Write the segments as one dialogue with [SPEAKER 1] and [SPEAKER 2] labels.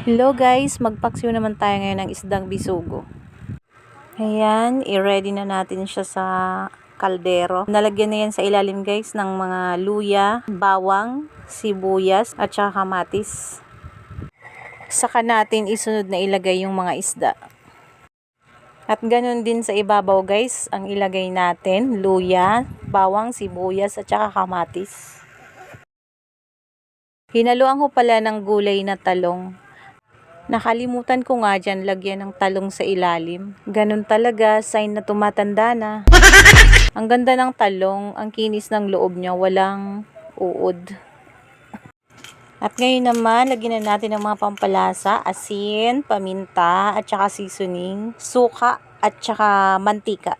[SPEAKER 1] Hello guys, magpaksiw naman tayo ngayon ng isdang bisugo. Ayan, i-ready na natin siya sa kaldero. Nalagyan na yan sa ilalim guys ng mga luya, bawang, sibuyas, at saka kamatis. Saka natin isunod na ilagay yung mga isda. At ganun din sa ibabaw guys, ang ilagay natin, luya, bawang, sibuyas, at saka kamatis. Hinaluan ko pala ng gulay na talong. Nakalimutan ko nga dyan lagyan ng talong sa ilalim. Ganun talaga, sign na tumatanda na. ang ganda ng talong, ang kinis ng loob niya, walang uod. At ngayon naman, lagyan na natin ng mga pampalasa, asin, paminta, at saka seasoning, suka, at saka mantika.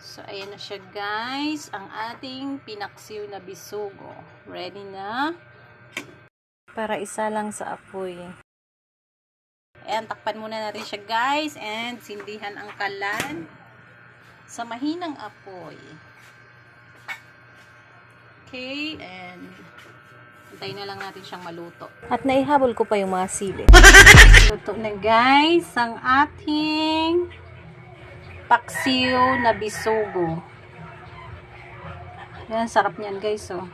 [SPEAKER 1] So, ayan na siya guys, ang ating pinaksiw na bisugo. Ready na? Para isa lang sa apoy. Ayan, takpan muna natin siya guys, and sindihan ang kalan sa mahinang apoy. Okay, and Antayin na lang natin siyang maluto. At naihabol ko pa yung mga sili. Luto na guys ang ating paksiw na bisugo. Yan, sarap niyan guys oh.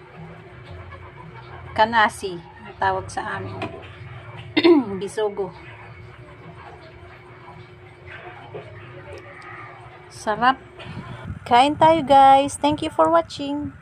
[SPEAKER 1] Kanasi, tawag sa amin. bisugo. Sarap. Kain tayo guys. Thank you for watching.